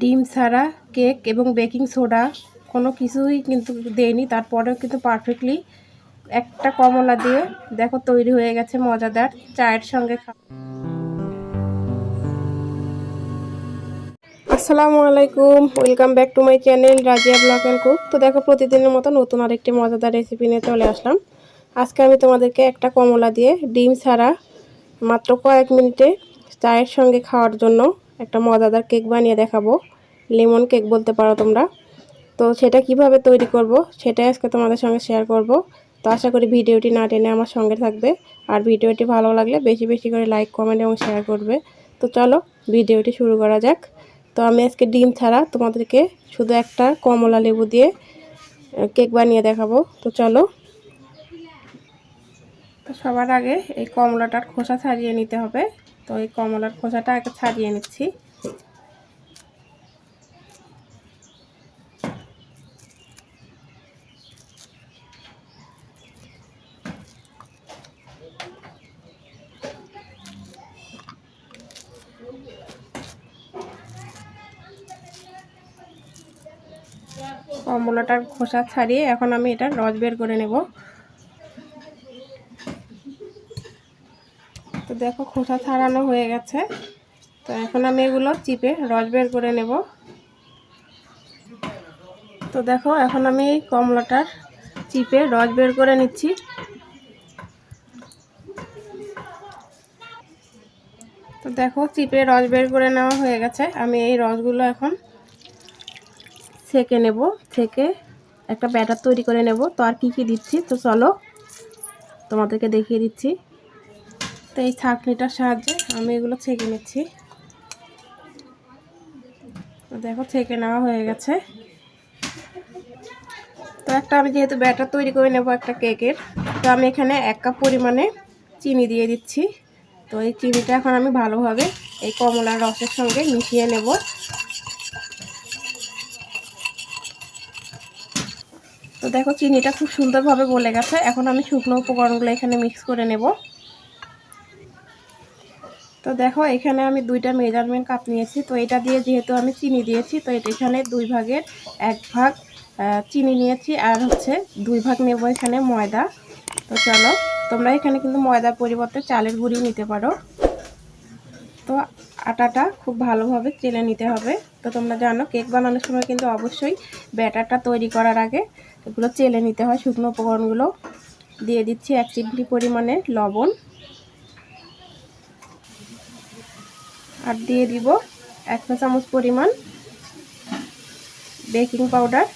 ডিম ছাড়া, কেক এবং বেকিং সোডা কোনো কিছুই কিন্তু দেয়নি। তারপরেও কিন্তু পারফেক্টলি একটা কমলা দিয়ে দেখো তৈরি হয়ে গেছে মজাদার চায়ের সঙ্গে আসসালামু আলাইকুম welcome back to my channel Razia blog and cook তো দেখো প্রতিদিনের মতো নতুন আরেকটি মজাদার রেসিপি নিয়ে চলে আসলাম। আজকে আমি তোমাদেরকে একটা কমলা দিয়ে ডিম ছাড়া মাত্র কয়েক মিনিটে চায়ের সঙ্গে খাওয়ার জন্য একটা মজাদার কেক বানিয়ে দেখাবো। লেমন কেক বলতে পারো তোমরা। তো সেটা কীভাবে তৈরি করব সেটাই আজকে তোমাদের সঙ্গে শেয়ার করব। তো আশা করি ভিডিওটি না টেনে আমার সঙ্গে থাকবে। আর ভিডিওটি ভালো লাগলে বেশি বেশি করে লাইক কমেন্ট এবং শেয়ার করবে। তো চলো ভিডিওটি শুরু করা যাক। তো আমি আজকে ডিম ছাড়া তোমাদেরকে শুধু একটা কমলা লেবু দিয়ে কেক বানিয়ে দেখাবো। তো চলো। তো সবার আগে এই কমলাটার খোসা ছাড়িয়ে নিতে হবে। তো এই কমলার খোসাটা আগে ছাড়িয়ে নিচ্ছি। কমলাটার খোসা ছাড়িয়ে এখন আমি এটা রস বের করে নেব। দেখো খোসা ছাড়ানো হয়ে গেছে। তো এখন আমি এগুলো চিপে রস বের করে নেব। তো দেখো এখন আমি এই কমলাটার চিপে রস বের করে নিচ্ছি। তো দেখো চিপে রস বের করে নেওয়া হয়ে গেছে। আমি এই রসগুলো এখন ছেঁকে নেব। ছেঁকে একটা ব্যাটার তৈরি করে নেব। তো আর কী কী দিচ্ছি? তো চলো তোমাদেরকে দেখিয়ে দিচ্ছি। তো এই ছাঁকনিটার সাহায্যে আমি এগুলো ছেঁকে নিচ্ছি। দেখো ছেঁকে নেওয়া হয়ে গেছে। তো একটা আমি যেহেতু ব্যাটার তৈরি করে নেব একটা কেকের, তো আমি এখানে এক কাপ পরিমাণে চিনি দিয়ে দিচ্ছি। তো এই চিনিটা এখন আমি ভালোভাবে এই কমলার রসের সঙ্গে মিশিয়ে নেব। তো দেখো চিনিটা খুব সুন্দরভাবে গলে গেছে। এখন আমি শুকনো উপকরণগুলো এখানে মিক্স করে নেব। তো দেখো, এখানে আমি দুইটা মেজারমেন্ট কাপ নিয়েছি। তো এটা দিয়ে যেহেতু আমি চিনি দিয়েছি, তো এটা এখানে দুই ভাগের এক ভাগ চিনি নিয়েছি আর হচ্ছে দুই ভাগ নেব এখানে ময়দা। তো চলো, তোমরা এখানে কিন্তু ময়দার পরিবর্তে চালের গুঁড়ি নিতে পারো। তো আটাটা খুব ভালোভাবে চেলে নিতে হবে। তো তোমরা জানো, কেক বানানোর সময় কিন্তু অবশ্যই ব্যাটারটা তৈরি করার আগে এগুলো চেলে নিতে হয়। শুকনো উপকরণগুলো দিয়ে দিচ্ছি এক চিমটি পরিমাণে লবণ। আর দিয়ে দিব এক চা চামচ পরিমাণ বেকিং পাউডার।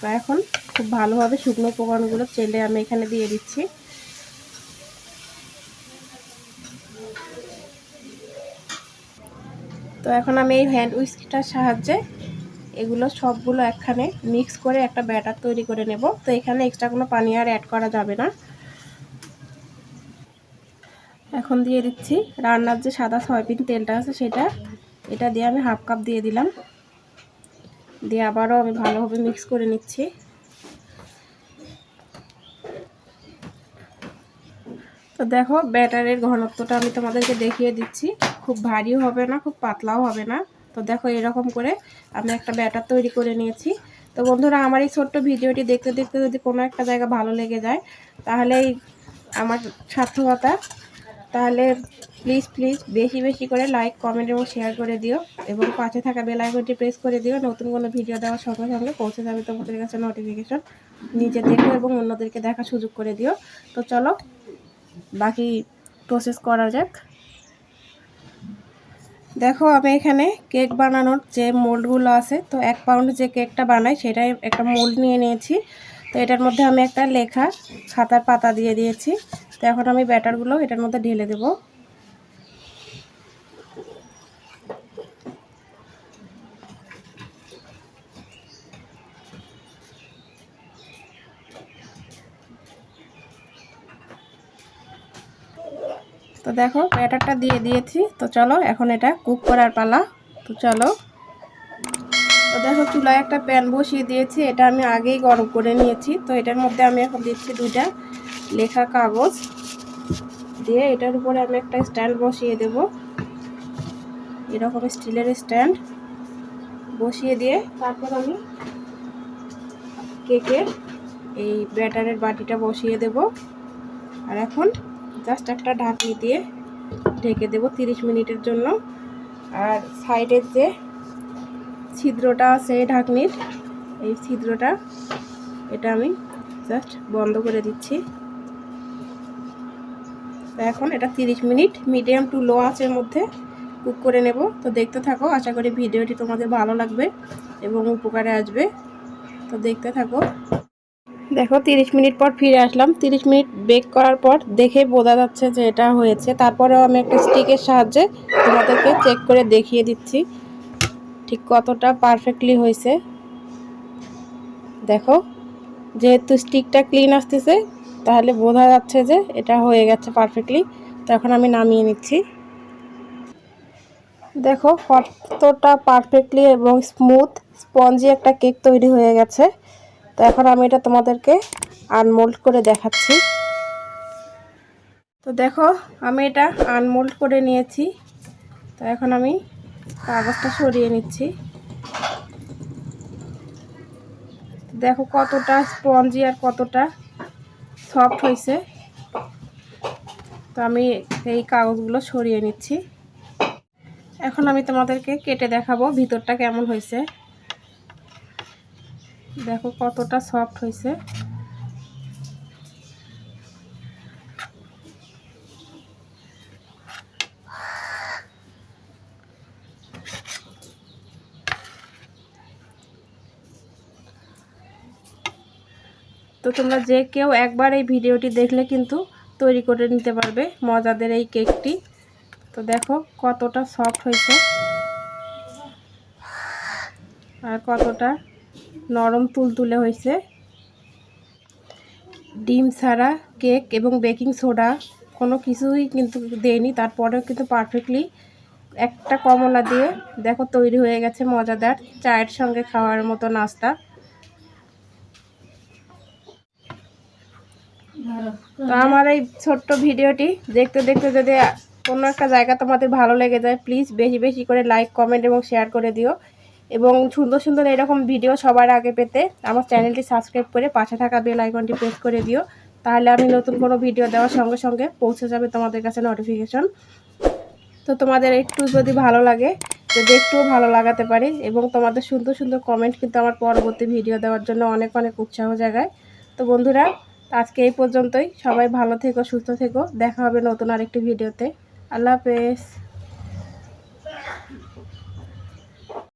তো এখন খুব ভালোভাবে শুকনো উপকরণগুলো চেলে আমি এখানে দিয়ে দিচ্ছি। তো এখন আমি এই হ্যান্ড উইস্কটার সাহায্যে এগুলো সবগুলো একখানে মিক্স করে একটা ব্যাটার তৈরি করে নেব। তো এখানে এক্সট্রা কোনো পানি আর অ্যাড করা যাবে না। এখন দিয়ে দিচ্ছি। রান্নার যে সাদা সয়াবিন তেলটা আছে সেটা, এটা দিয়ে আমি হাফ কাপ দিয়ে দিলাম। দিয়ে আবারও আমি ভালোভাবে মিক্স করে নিচ্ছি। তো দেখো, ব্যাটারের ঘনত্বটা আমি তোমাদেরকে দেখিয়ে দিচ্ছি। খুব ভারীও হবে না, খুব পাতলাও হবে না। তো দেখো, এরকম করে আমি একটা ব্যাটার তৈরি করে নিয়েছি। তো বন্ধুরা, আমার এই ছোট্ট ভিডিওটি দেখতে দেখতে যদি কোনো একটা জায়গা ভালো লেগে যায়, তাহলে আমার সার্থকতা তাহলে প্লিজ প্লিজ বেশি বেশি করে লাইক কমেন্ট এবং শেয়ার করে দিও এবং পাশে থাকা বেল আইকনটি প্রেস করে দিও। নতুন কোনো ভিডিও দেওয়ার সঙ্গে সঙ্গে পৌঁছে যাবে তোমাদের কাছে নোটিফিকেশন নিজে দেখো এবং অন্যদেরকে দেখার সুযোগ করে দিও। তো চলো, বাকি প্রসেস করা যাক। দেখো আমি এখানে কেক বানানোর যে মোল্ডগুলো আছে, তো এক পাউন্ড যে কেকটা বানাই সেটাই একটা মোল্ড নিয়ে নিয়েছি। তো এটার মধ্যে আমি একটা লেখা, খাতার পাতা দিয়ে দিয়েছি। তো এখন আমি ব্যাটারগুলো এটার মধ্যে ঢেলে দেব। তো দেখো, ব্যাটারটা দিয়ে দিয়েছি। তো চলো, এখন এটা কুক করার পালা। তো চলো। তো দেখো, চুলায় একটা প্যান বসিয়ে দিয়েছি। এটা আমি আগেই গরম করে নিয়েছি। তো এটার মধ্যে আমি এখন দিচ্ছি দুইটা লেখা কাগজ দিয়ে এটার উপরে আমি একটা স্ট্যান্ড বসিয়ে দেব। এরকম স্টিলের স্ট্যান্ড বসিয়ে দিয়ে তারপর আমি কেকের এই ব্যাটারের বাটিটা বসিয়ে দেব। আর এখন জাস্ট একটা ঢাকনি দিয়ে ঢেকে দেব তিরিশ মিনিটের জন্য। আর সাইডের যে ছিদ্রটা আছে ঢাকনির, এই ছিদ্রটা, এটা আমি জাস্ট বন্ধ করে দিচ্ছি। এখন এটা তিরিশ মিনিট মিডিয়াম টু লো আঁচের মধ্যে কুক করে নেব। তো দেখতে থাকো, আশা করি ভিডিওটি তোমাদের ভালো লাগবে এবং উপকারে আসবে। তো দেখতে থাকো। দেখো, তিরিশ মিনিট পর ফিরে আসলাম। তিরিশ মিনিট বেক করার পর দেখে বোঝা যাচ্ছে যে এটা হয়েছে। তারপরেও আমি একটা স্টিকের সাহায্যে তোমাদেরকে চেক করে দেখিয়ে দিচ্ছি ঠিক কতটা পারফেক্টলি হয়েছে। দেখো, যেহেতু স্টিকটা ক্লিন আসতেছে তাহলে বোঝা যাচ্ছে যে এটা হয়ে গেছে পারফেক্টলি তো এখন আমি নামিয়ে নিচ্ছি। দেখো কতটা পারফেক্টলি এবং স্মুথ স্পঞ্জি একটা কেক তৈরি হয়ে গেছে। তো এখন আমি এটা তোমাদেরকে আনমোল্ড করে দেখাচ্ছি। তো দেখো, আমি এটা আনমোল্ড করে নিয়েছি। তো এখন আমি কাগজটা সরিয়ে নিচ্ছি। দেখো কতটা স্পঞ্জি আর কতটা সফট হয়েছে। তো আমি এই কাগজগুলো সরিয়ে নিচ্ছি। এখন আমি তোমাদেরকে কেটে দেখাবো ভিতরটা কেমন হয়েছে। দেখো কতটা সফট হয়েছে। তো তোমরা যে কেউ একবার এই ভিডিওটি দেখলে কিন্তু তৈরি করে নিতে পারবে মজাদের এই কেকটি। তো দেখো কতটা সফট হয়েছে। আর কতটা নরম তুলতুলে হয়েছে। ডিম ছাড়া কেক এবং বেকিং সোডা কোনো কিছুই কিন্তু দেয়নি। তারপরেও কিন্তু পারফেক্টলি একটা কমলা দিয়ে দেখো তৈরি হয়ে গেছে মজাদার। চায়ের সঙ্গে খাওয়ার মতো নাস্তা। তো আমার এই ছোট্ট ভিডিওটি দেখতে দেখতে যদি কোনো একটা জায়গা তোমাদের ভালো লেগে যায় প্লিজ বেশি বেশি করে লাইক কমেন্ট এবং শেয়ার করে দিও। এবং সুন্দর সুন্দর এরকম ভিডিও সবার আগে পেতে আমার চ্যানেলটি সাবস্ক্রাইব করে পাশে থাকা বেল আইকনটি প্রেস করে দিও। তাহলে আমি নতুন কোনো ভিডিও দেওয়ার সঙ্গে সঙ্গে পৌঁছে যাবে তোমাদের কাছে নোটিফিকেশন তো তোমাদের একটু যদি ভালো লাগে, যদি একটুও ভালো লাগাতে পারি এবং তোমাদের সুন্দর সুন্দর কমেন্ট কিন্তু আমার পরবর্তী ভিডিও দেওয়ার জন্য অনেক অনেক উৎসাহ জায়গায় তো বন্ধুরা আজকে এই পর্যন্তই। সবাই ভালো থেকো, সুস্থ থেকো। দেখা হবে নতুন আরেকটি ভিডিওতে। আল্লাহ হাফেজ।